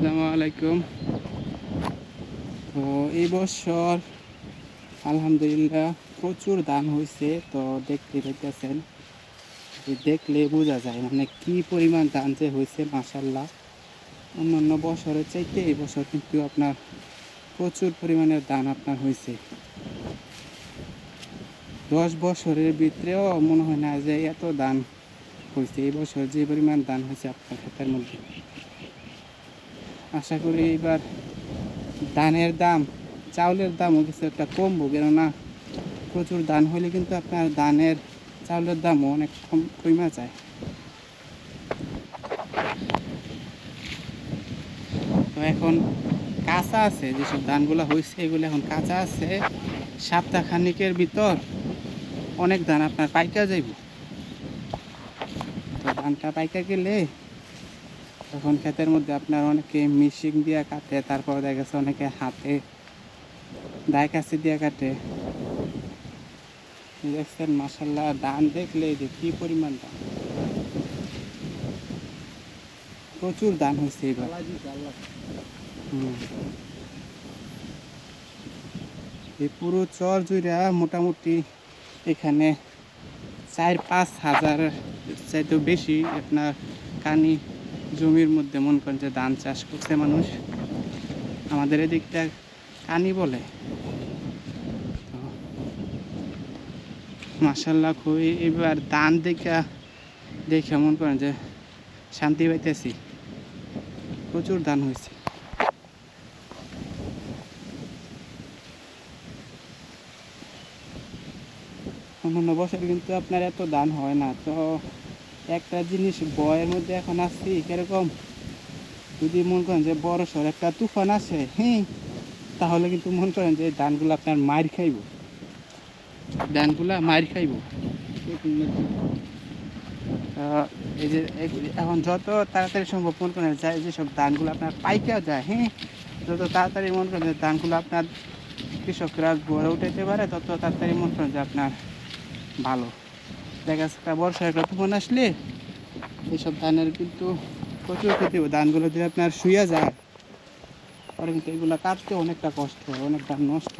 আলাইকুম। তো এই বছর আলহামদুলিল্লাহ প্রচুর দান হয়েছে তো দেখতে পাইতেছেন দেখলে বোঝা যায় মানে কি পরিমাণ দান যে হয়েছে মাসাল্লাহ অন্যান্য বছরের চাইতে এই বছর কিন্তু আপনার প্রচুর পরিমাণের দান আপনার হয়েছে দশ বছরের ভিতরেও মনে হয় না যে এত দান হয়েছে এই বছর যে পরিমাণ দান হয়েছে আপনার ক্ষেতের মধ্যে। আশা করি এবার ধানের দাম, চাউলের দামও কিছু একটা কমবো, কেননা প্রচুর ধান হলে কিন্তু আপনার ধানের, চাউলের দামও অনেক কম, কমে যায়। তো এখন কাঁচা আছে, যেসব ধানগুলো হয়েছে এগুলো এখন কাঁচা আছে। সপ্তাহ খানিকের ভিতর অনেক ধান আপনার পাইকা যাইব। তো ধানটা পাইকা গেলে তখন ক্ষেতের মধ্যে আপনার অনেকে মিশিং দিয়ে কাটে, তারপর দেখা গেছে অনেকে হাতে দায় কাছে দিয়ে কাটে। দেখছেন মাসাল্লাহ ধান দেখলে যে কি পরিমাণ ধান। প্রচুর ধান হয়েছে এবার। এই পুরো চর জুড়া মোটামুটি এখানে চার পাঁচ হাজার চাইতেও বেশি আপনার কানি জমির মধ্যে মন করেন যে ধান চাষ করছে মানুষ। আমাদের এদিকটা কানি বলে। মাসাল্লাহ খুবই এবার ধান দেখা, দেখে মন করেন যে শান্তি পাইতেছি। প্রচুর ধান হয়েছে। অন্যান্য বছর কিন্তু আপনার এত দান হয় না, তো একটা জিনিস বয়ের মধ্যে এখন আসছি কীরকম? যদি মন করেন যে বড় সর একটা তুফান আসে হ্যাঁ তাহলে কিন্তু মনে করেন যে ধানগুলো আপনার মার খাইব। ধানগুলা মার খাইব। এই যে এখন যত তাড়াতাড়ি সম্ভব মনে করেন যায় যেসব ধানগুলো আপনার পাইকা যায় হ্যাঁ যত তাড়াতাড়ি মনে করেন যে ধানগুলো আপনার কৃষকরা গড়ে উঠাইতে পারে, তত তাড়াতাড়ি মনে করেন যে আপনার ভালো। দেখা যাচ্ছে একটা বর্ষা একটা তুফান আসলে এইসব ধানের কিন্তু প্রচুর ক্ষতি ধানগুলো যদি আপনার শুয়ে যায় পরে কিন্তু এগুলো কাটতে অনেকটা কষ্ট অনেক ধান নষ্ট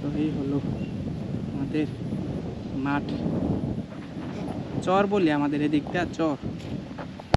তো এই হলো আমাদের মাঠ। চর বলি আমাদের এদিকটা, চর।